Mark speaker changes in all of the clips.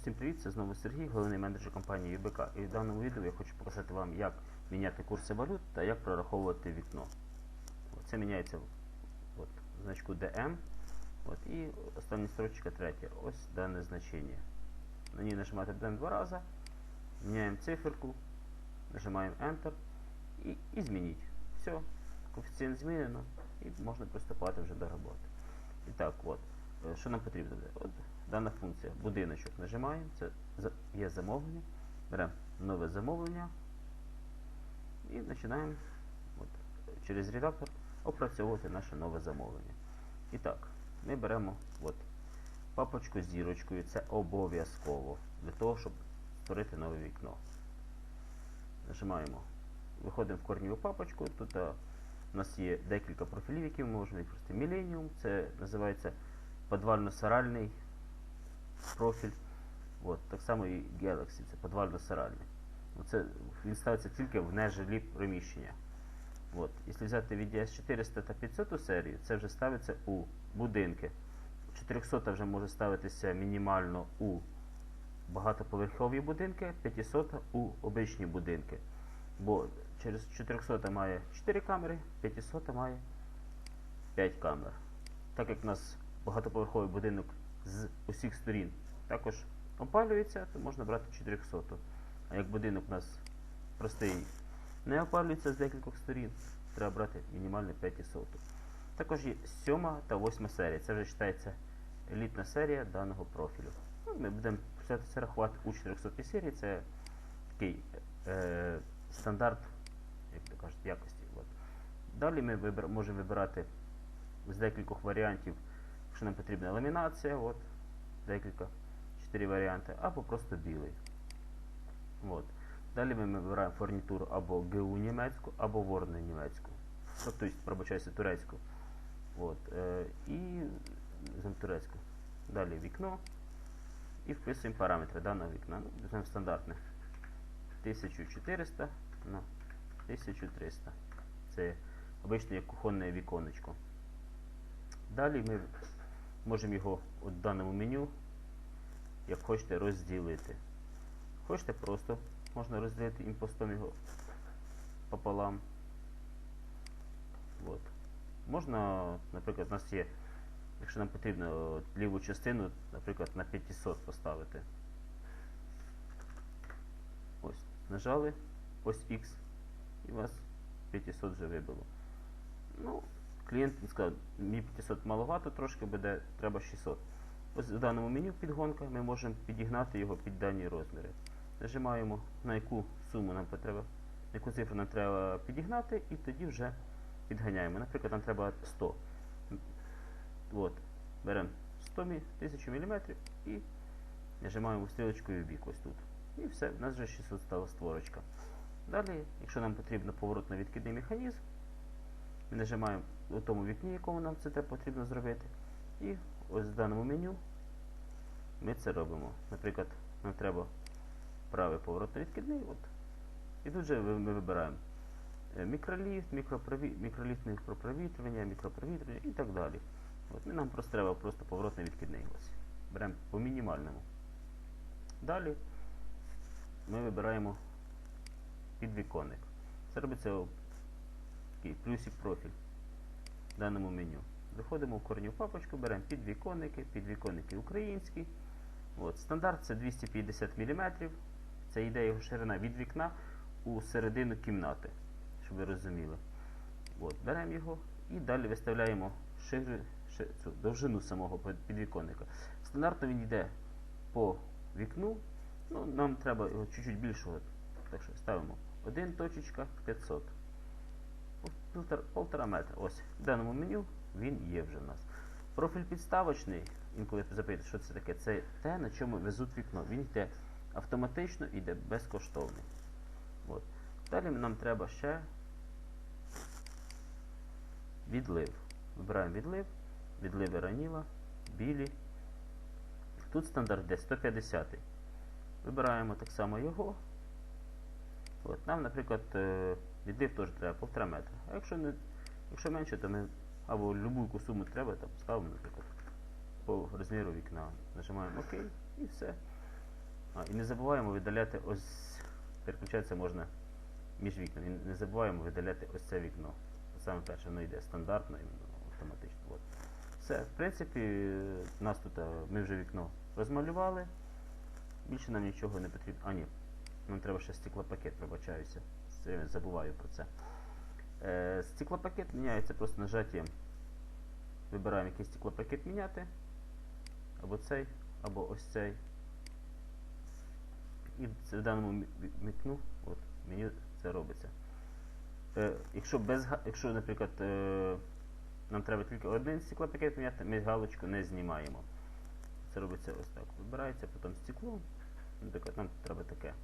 Speaker 1: Усім привіт, це знову Сергій, головний менеджер компанії ЮБК. І в даному відео я хочу показати вам, як міняти курси валют та як прораховувати вікно. Це міняється от, значку DM. От, і остання строчка третя. Ось дане значення. На ній нажимати будемо два рази. Міняємо циферку, нажимаємо Enter і, і змініть. Все, коефіцієнт змінено і можна приступати вже до роботи. І так, от, що нам потрібно? буде? От, дана функція будиночок нажимаємо, це є замовлення. Беремо нове замовлення і починаємо от, через редактор опрацьовувати наше нове замовлення. І так, ми беремо от, папочку з зірочкою, це обов'язково для того, щоб створити нове вікно. Нажимаємо, виходимо в корніву папочку. Тут а, у нас є декілька профілів, які ми можемо використати. Millennium, це називається подвально-саральний профіль. От, так само і Galaxy, це подвально-саральний. Ну, Це, він ставиться тільки в нежилі приміщення. От. Якщо взяти від DS 400 та 500 серію, це вже ставиться у будинки. 400 вже може ставитися мінімально у багатоповерхові будинки, 500 у обичні будинки. Бо через 400 має 4 камери, 500 має 5 камер. Так як у нас багатоповерховий будинок з усіх сторін також опалюється, то можна брати 400. А як будинок у нас простий не опалюється з декількох сторін, треба брати мінімально 500. Також є 7 та 8 серія. Це вже вважається елітна серія даного профілю. Ну, Ми будемо це рахувати у 400 серії. Це такий е, стандарт, як то кажуть, якості. От. Далі ми вибер, можемо вибирати з декількох варіантів, якщо нам потрібна ламінація, от, декілька, 4 варіанти, або просто білий. От. Далі ми вибираємо фурнітуру або ГУ німецьку, або Ворне німецьку. Тобто, пробачаюся, турецьку. От. Е, і турецьку. Далі вікно. І вписуємо параметри даного вікна. Ну, візьмемо стандартне. 1400 на 1300. Це обичне як кухонне віконечко. Далі ми можемо його у даному меню, як хочете, розділити. Хочете просто, можна розділити імпостом його пополам. От. Можна, наприклад, у нас є, якщо нам потрібно от, ліву частину, наприклад, на 500 поставити. Ось, нажали, ось X, і у вас 500 вже вибило. Ну, клієнт він сказав, мені 500 маловато трошки буде, треба 600. Ось в даному меню підгонка ми можемо підігнати його під дані розміри. Нажимаємо, на яку суму нам на яку цифру нам треба підігнати, і тоді вже підганяємо. Наприклад, нам треба 100. От, беремо 100 мі- 1000 мм і нажимаємо стрілочкою в бік ось тут. І все, в нас вже 600 стала створочка. Далі, якщо нам потрібно поворотно-відкидний механізм, ми нажимаємо у тому вікні, якому нам це потрібно зробити. І ось в даному меню ми це робимо. Наприклад, нам треба правий поворотно-відкидний. От. І тут же ми вибираємо е, мікроліфт, мікропрові... мікроліфт, мікропровітрювання, мікропровітрювання і так далі. От. Нам просто треба просто поворотний відкидний. Ось. Беремо по мінімальному. Далі ми вибираємо підвіконник. Це робиться плюсик профіль в даному меню. Заходимо в корню папочку, беремо підвіконники, підвіконники українські. От, стандарт це 250 мм. Це йде його ширина від вікна у середину кімнати, щоб ви розуміли. От, беремо його і далі виставляємо шири, ши- цю довжину самого підвіконника. Стандартно він йде по вікну. Ну, нам треба його чуть-чуть більшого. Так що ставимо 1 точечка 500. Півтора, полтора метра. Ось в даному меню він є вже в нас. Профіль підставочний, інколи запитують, що це таке. Це те, на чому везуть вікно. Він йде автоматично йде безкоштовний. От. Далі нам треба ще відлив. Вибираємо відлив, відливи раніла, білі. Тут стандарт йде 150. Вибираємо так само його. От, нам, наприклад, е, відлив теж треба 1,5 метра. А якщо не, якщо менше, то ми або будь-яку суму треба, там ставимо, наприклад, по розміру вікна. Нажимаємо ОК і все. А, і не забуваємо видаляти ось. Переключатися можна між вікнами. І не забуваємо видаляти ось це вікно. Саме перше, воно йде стандартно іменно автоматично. От. Все, в принципі, е, нас тут е, ми вже вікно розмалювали. Більше нам нічого не потрібно. А, ні. Нам треба ще стеклопакет, пробачаюся. Забуваю про це. Е, стеклопакет міняється просто нажаттям. Вибираємо який стеклопакет міняти. Або цей, або ось цей. І в даному мі- вікну, от, меню це робиться. Е, якщо, без, якщо, наприклад, е, нам треба тільки один стеклопакет міняти, ми галочку не знімаємо. Це робиться ось так. Вибирається, потім стекло. Наприклад, нам треба таке.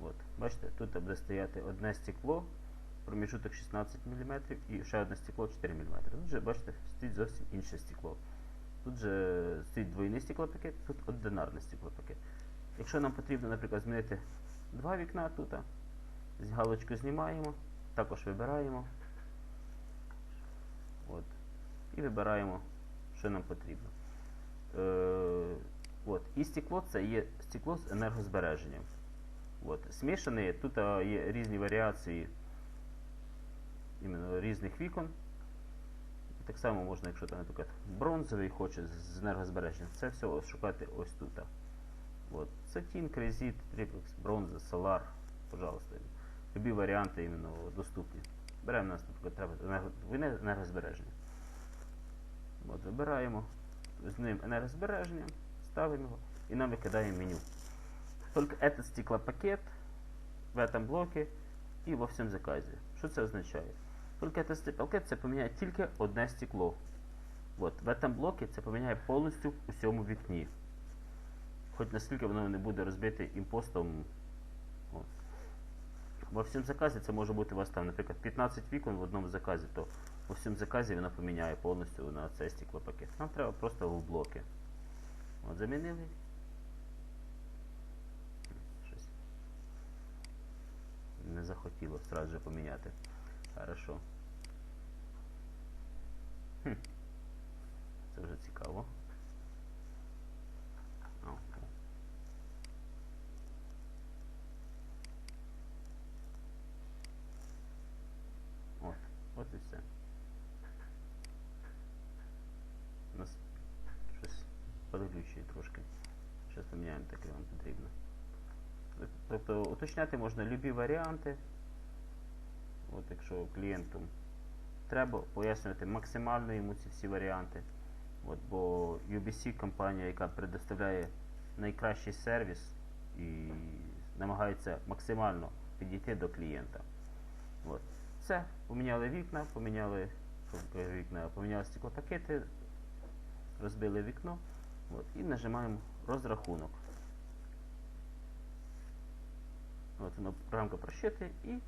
Speaker 1: От. Бачите, тут буде стояти одне стекло, проміжуток 16 мм і ще одне стекло 4 мм. Тут вже, бачите, стоїть зовсім інше стекло. Тут же стоїть двойний стеклопакет, тут одинарний стеклопакет. Якщо нам потрібно, наприклад, змінити два вікна тут, галочку знімаємо, також вибираємо. От. І вибираємо, що нам потрібно. Е, от. І стекло це є стекло з енергозбереженням. От. Смішане, тут а, є різні варіації іменно різних вікон. Так само можна, якщо там, наприклад, бронзовий хоче з енергозбереженням, це все шукати ось тут. От. Це Тін, Крезіт, Triplex, бронза, Solar, пожалуйста. Любі варіанти іменно доступні. Беремо нас, наприклад, треба енерго... енергозбереження. От, вибираємо, змінюємо енергозбереження, ставимо його і нам викидає меню. Только этот стеклопакет в этом блоке и во всем заказе. Що це означає? Только этот стеклопакет це поміняє тільки одне стекло. От, в этом блокі це поміняє повністю у всьому вікні. Хоч наскільки воно не буде розбите імпостом. От. Во всьому заказі це може бути у вас там, наприклад, 15 вікон в одному заказі, то во всьому заказі воно поміняє повністю на цей стеклопакет. Нам треба просто в блоки. От, замінили. Не захотіло сразу же поміняти. Хорошо. Хм. Це вже цікаво. От, от і все. У нас щось подглючує трошки. Зараз поміняємо таке вам потрібно. Тобто уточняти можна любі варіанти. От якщо клієнту треба пояснювати максимально йому ці всі варіанти. От, бо UBC компанія, яка предоставляє найкращий сервіс і намагається максимально підійти до клієнта. От. Все, поміняли вікна, поміняли вікна, поміняли стеклопакети, розбили вікно от, і нажимаємо розрахунок. От програмка просчитує і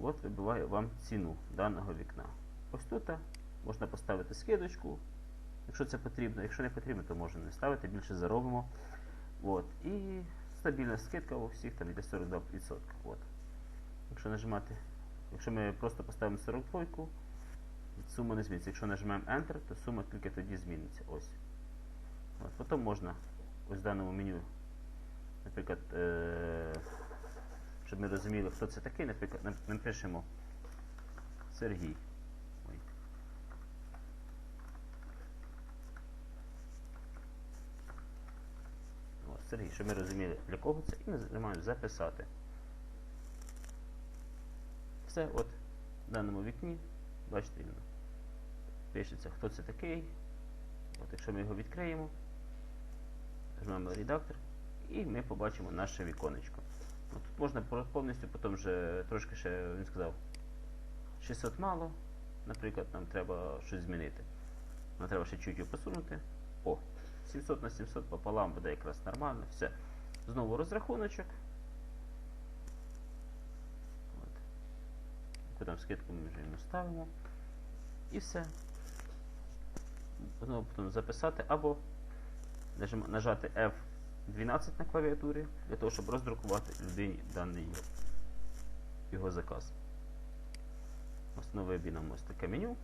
Speaker 1: от вибиває вам ціну даного вікна. Ось тут можна поставити скидочку, якщо це потрібно. Якщо не потрібно, то можна не ставити, більше заробимо. От. І стабільна скидка у всіх там йде 42%. От. Якщо нажимати, якщо ми просто поставимо 42, сума не зміниться. Якщо нажимаємо Enter, то сума тільки тоді зміниться. Ось. От. Потім можна ось в даному меню, наприклад, е- щоб ми розуміли, хто це такий, наприклад, нап- напишемо Сергій. Ой. От, Сергій, щоб ми розуміли, для кого це, і нажимаємо записати. Все, от в даному вікні, бачите, він пишеться, хто це такий. От, якщо ми його відкриємо, нажмемо редактор, і ми побачимо наше віконечко. Тут можна повністю, потім вже трошки ще він сказав 600 мало. Наприклад, нам треба щось змінити. Нам треба ще чуть його посунути. О, 700 на 700 пополам буде якраз нормально. Все. Знову розрахуночок. От. Яку там скидку ми вже йому ставимо. І все. Знову потім записати або нажати F12 на клавіатурі для того, щоб роздрукувати людині даний його, заказ. Основи нам ось таке меню.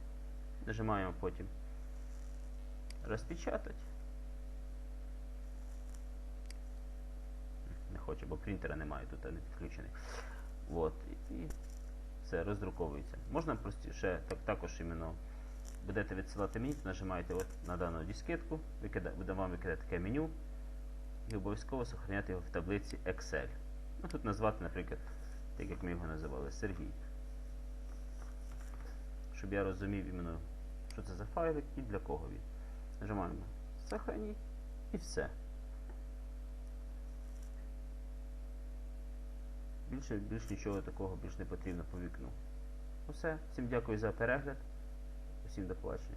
Speaker 1: Нажимаємо потім розпечатати. хоче, бо принтера немає тут, не підключений. От. І все роздруковується. Можна простіше так, також іменно будете відсилати мені, нажимаєте от на дану дискетку, буде вам викидати таке меню і обов'язково зберігати його в таблиці Excel. Ну, тут назвати, наприклад, так як ми його називали, Сергій. Щоб я розумів іменно, що це за файлик і для кого він. Нажимаємо Сохраніть і все. Більше, більш нічого такого більш не потрібно по вікну. Усе. Всім дякую за перегляд. Усім до побачення.